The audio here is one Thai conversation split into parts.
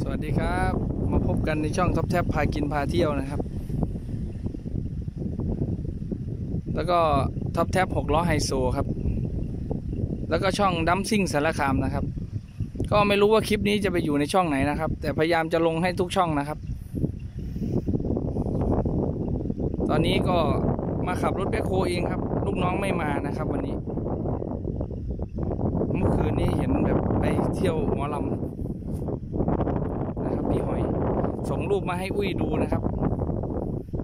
สวัสดีครับ มาพบกันในช่องท็อปแท็บพากินพาเที่ยวนะครับ แล้วก็ท็อปแท็บหกล้อไฮโซครับ แล้วก็ช่องดัมซิ่งสารคามนะครับ ก็ไม่รู้ว่าคลิปนี้จะไปอยู่ในช่องไหนนะครับ แต่พยายามจะลงให้ทุกช่องนะครับ ตอนนี้ก็มาขับรถแบคโฮเองครับ ลูกน้องไม่มานะครับ วันนี้ เมื่อคืนนี้เห็นแบบไปเที่ยวหมอลำ นี่หอย ส่งรูปมาให้อุ้ยดูนะครับ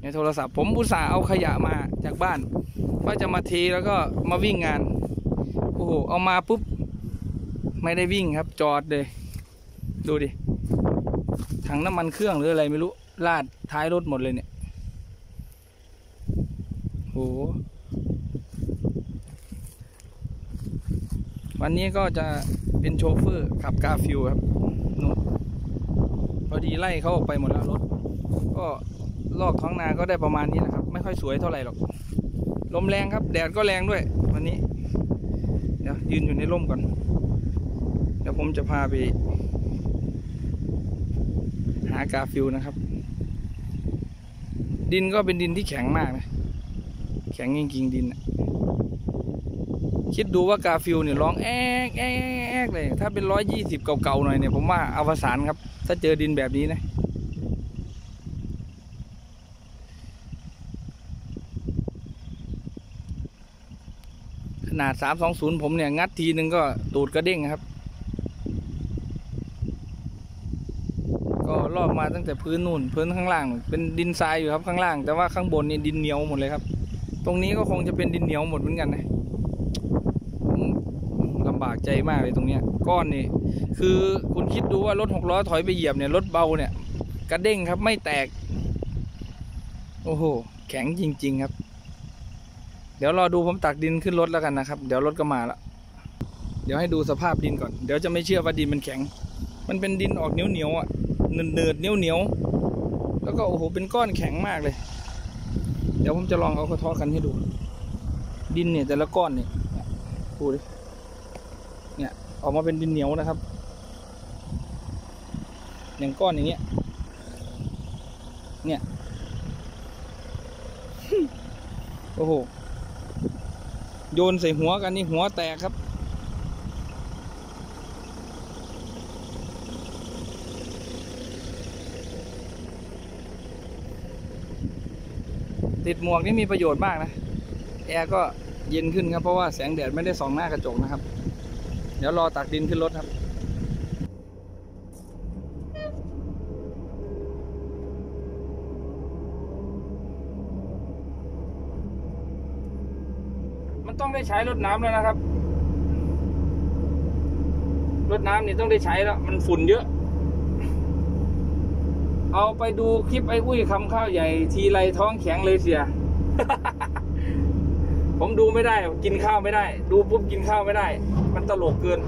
ในโทรศัพท์ผมอุตส่าห์เอาขยะมาจากบ้านว่าจะมาเทแล้วก็มาวิ่งงานโอ้โหเอามาปุ๊บ ไม่ได้วิ่งครับ จอดเลย ดูดิถังน้ำมันเครื่องหรืออะไรไม่รู้ลาดท้ายรถหมดเลยเนี่ยโหวันนี้ก็จะเป็นโชเฟอร์ขับกาฟิวครับ พอดีไล่เขาออกไปหมดแล้วรถ ก็ลอกท้องนาก็ได้ประมาณนี้นะครับ ไม่ค่อยสวยเท่าไหร่หรอก ลมแรงครับ แดดก็แรงด้วย วันนี้ เดี๋ยวยืนอยู่ในร่มก่อน เดี๋ยวผมจะพาไป หากาฟิวนะครับ ดินก็เป็นดินที่แข็งมากนะ แข็งจริงๆดินนะ คิดดูว่ากาฟิลเนี่ยร้องแอกแอกแอกเลย ถ้าเป็นร้อยยี่สิบเก่าๆหน่อยเนี่ยผมว่าอวสานครับ ถ้าเจอดินแบบนี้นะขนาดสามสองศูนย์ผมเนี่ย งัดทีนึงก็ตูดกระเด้งครับ ก็ลอกมาตั้งแต่พื้นนู่นพื้นข้างล่าง เป็นดินทรายอยู่ครับข้างล่าง แต่ว่าข้างบนนี่ดินเหนียวหมดเลยครับ ตรงนี้ก็คงจะเป็นดินเหนียวหมดเหมือนกันนะากใจมากเลยตรงเนี้ย ก้อนนี่คือคุณคิดดูว่ารถหกล้อถอยไปเหยียบเนี่ยรถเบาเนี่ยกระเด้งครับไม่แตก โอ้โห แข็งจริง ๆ ครับ เดี๋ยวรอดูผมตักดินขึ้นรถแล้วกันนะครับ เดี๋ยวรถก็มาละเดี๋ยวให้ดูสภาพดินก่อน เดี๋ยวจะไม่เชื่อว่าดินมันแข็ง มันเป็นดินออกเหนียวเหนียวอะเนืดเนืดเหนียวเหนียวแล้วก็โอ้โหเป็นก้อนแข็งมากเลย เดี๋ยวผมจะลองเอากระทาะกันให้ดู ดินเนี่ยแต่ละก้อนเนี่ยดูดิ เนี่ยออกมาเป็นดินเหนียวนะครับ อย่างก้อนอย่างเงี้ย เนี่ย โอ้โห โยนใส่หัวกันนี่หัวแตกครับ ติดหมวกนี่มีประโยชน์มากนะ แอร์ก็เย็นขึ้นครับ เพราะว่าแสงแดดไม่ได้ส่องหน้ากระจกนะครับ เดี๋ยวรอตักดินขึ้นรถครับมันต้องได้ใช้รถน้ำแล้วนะครับ รถน้ำนี่ต้องได้ใช้แล้ว มันฝุ่นเยอะ เอาไปดูคลิปไอ้อุ้ยคำข้าวใหญ่ ทีไรท้องแข็งเลยเสีย ผมดูไม่ได้ กินข้าวไม่ได้ ดูปุ๊บกินข้าวไม่ได้ มันตลกเกิน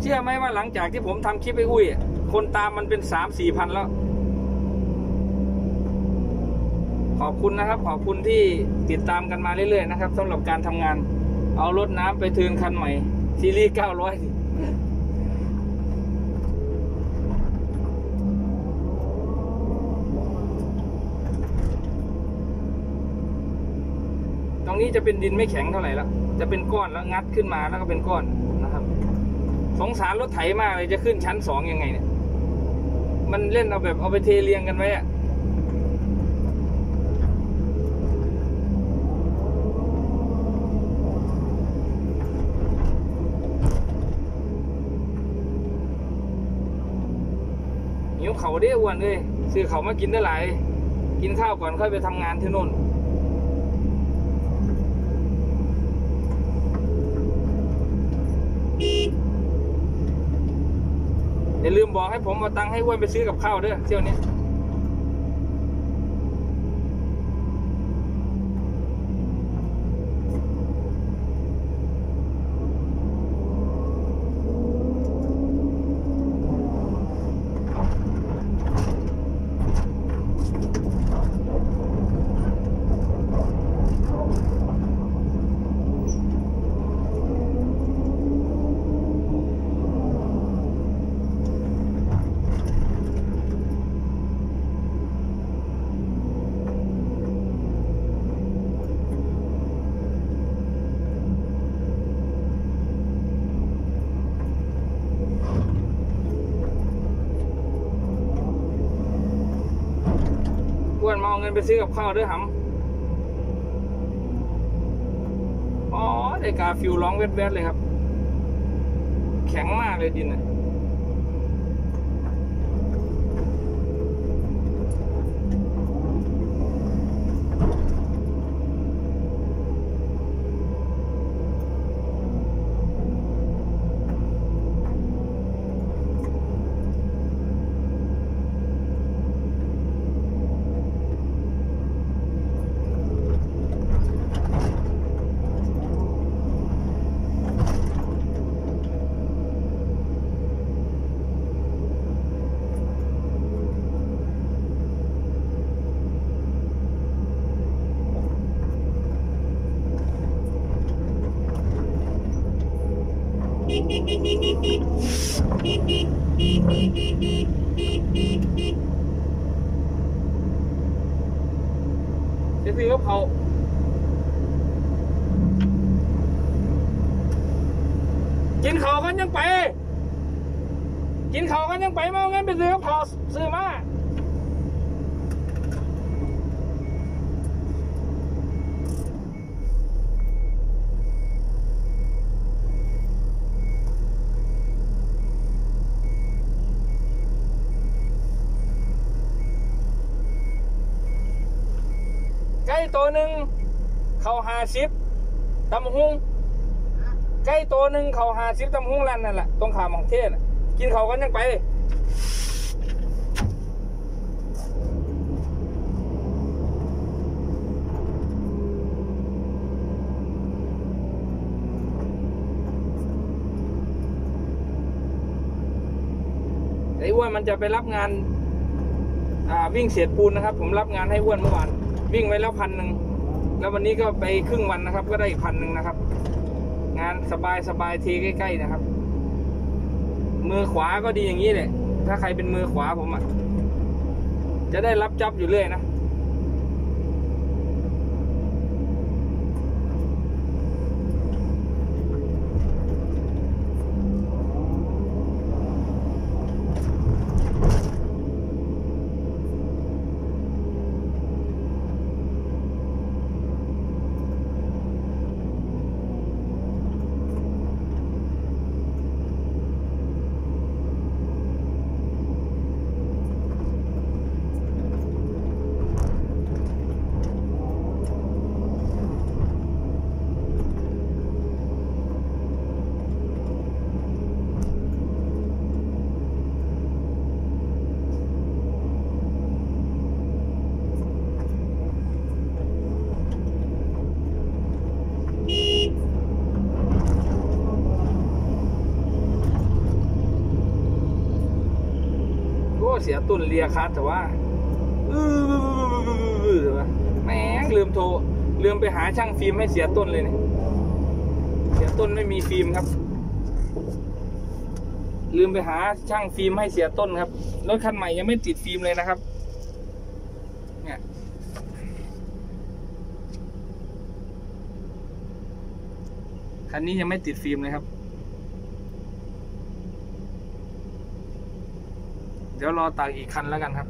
เชื่อไหมว่าหลังจากที่ผมทำคลิปไอ้อุ้ย คนตามมันเป็นสามสี่พันแล้ว ขอบคุณนะครับ ขอบคุณที่ติดตามกันมาเรื่อยๆนะครับสำหรับการทำงาน เอารถน้ำไปเทิร์นคันใหม่ซีรีส์เก้าร้อย นี้จะเป็นดินไม่แข็งเท่าไหร่แล้วจะเป็นก้อนแล้วงัดขึ้นมาแล้วก็เป็นก้อนนะครับ สงสารรถไถมากเลยจะขึ้นชั้นสองยังไงเนี่ย มันเล่นเอาแบบเอาไปเทเรียงกันไว้อะหิวเขาได้อ้วนเลยซื้อเขามากินได้หลาย กินข้าวก่อนค่อยไปทำงานที่นู่น อย่าลืมบอกให้ผมมาตังค์ให้อ้วนไปซื้อกับข้าวเด้อเที่ยวนี้ เงินไปซื้อกับข้าวด้วยหำอ๋อได้กาฟิวร้องเวทๆเลยครับ แข็งมากเลยดินอะ จะซื้อกับเขากินเขากันยังไป กินเขากันยังไปมาเอาเงินไปซื้อกับเขาวซื้อมา ตัวหนึ่งเขาหาสิบตำหุงไก่ตัวหนึ่งเขาหาสิบตำหุงร้านนั่นแหละตรงขามของเทศน่ะกินเขากันยังไปไอ้อ้วนมันจะไปรับงานวิ่งเสียดปูนนะครับ ผมรับงานให้อ้วนเมื่อวาน วิ่งไว้แล้วพันหนึ่งแล้ววันนี้ก็ไปครึ่งวันนะครับ ก็ได้อีกพันหนึ่งนะครับ งานสบายสบายทีใกล้ๆนะครับ มือขวาก็ดีอย่างนี้แหละถ้าใครเป็นมือขวาผมอะจะได้รับจับอยู่เรื่อยนะโอ้เสียตุนเลียคัสแต่ว่าอือแหม่งลืมโทรลืมไปหาช่างฟิล์มให้เสียต้นเลยเนี่ยเสียต้นไม่มีฟิล์มครับ ลืมไปหาช่างฟิล์มให้เสียต้นครับรถคันใหม่ยังไม่ติดฟิล์มเลยนะครับ เนี่ยคันนี้ยังไม่ติดฟิล์มเลยครับ เดี๋ยวรอตากอีกคันแล้วกันครับ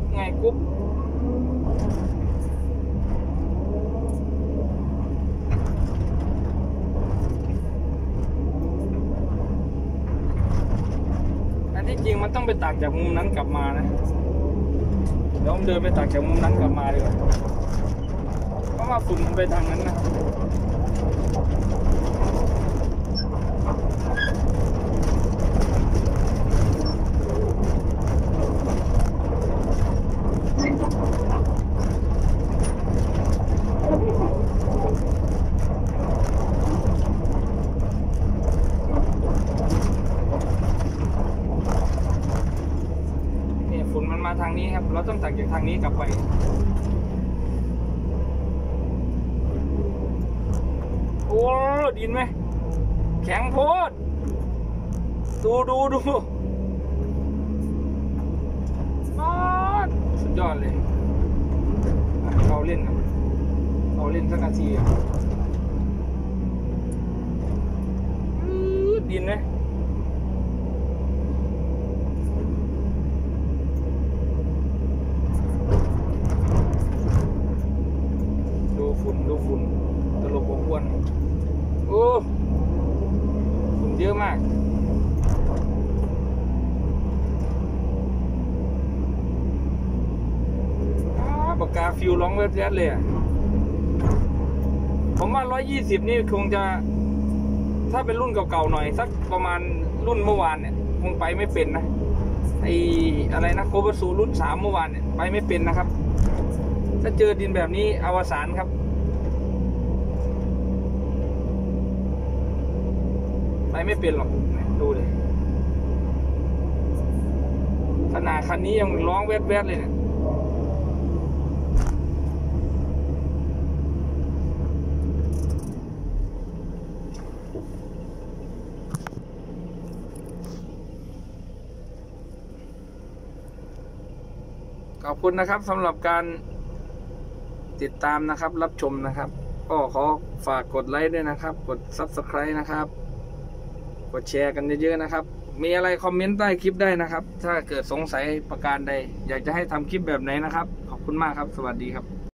ไงกรุ๊บไงกุ๊บอันที่จริงมันต้องไปตักจากมุมนั้นกลับมานะเดี๋ยวผมเดินไปตักจากมุมนั้นกลับมาดีกว่าเพราะว่าฝุ่นมันไปทางนั้นนะ เราต้องนี้กลับไปโอ้ดินไหมแข็งโพดดูดูดูป๊าสุดยอดเลยเขาเล่นกันเขาเล่นสักนาทีอะดินไหม ดูฝุ่นดูฝุ่นตลบอบอวนโอ้ฝุ่นเยอะ มากปากกาฟิวร้องแวดๆเลยผมว่าร้อยยี่สิบนี่คงจะ ถ้าเป็นรุ่นเก่าๆหน่อย สักประมาณรุ่นเมื่อวานเนี่ย คงไปไม่เป็นนะไออะไรนะโคบสูรุ่นสามเมื่อวานเนี่ย ไปไม่เป็นนะครับ ถ้าเจอดินแบบนี้อวสานครับ ไปไม่เป็นหรอกดูเลยขนาดคันนี้ยังร้องแวดๆเลยเนี่ยขอบคุณนะครับสำหรับการติดตามนะครับรับชมนะครับ ก็ขอฝากกดไลค์ด้วยนะครับ กด Subscribe นะครับ กดแชร์กันเยอะๆนะครับ มีอะไรคอมเมนต์ใต้คลิปได้นะครับ ถ้าเกิดสงสัยประการใด อยากจะให้ทำคลิปแบบไหนนะครับ ขอบคุณมากครับ สวัสดีครับ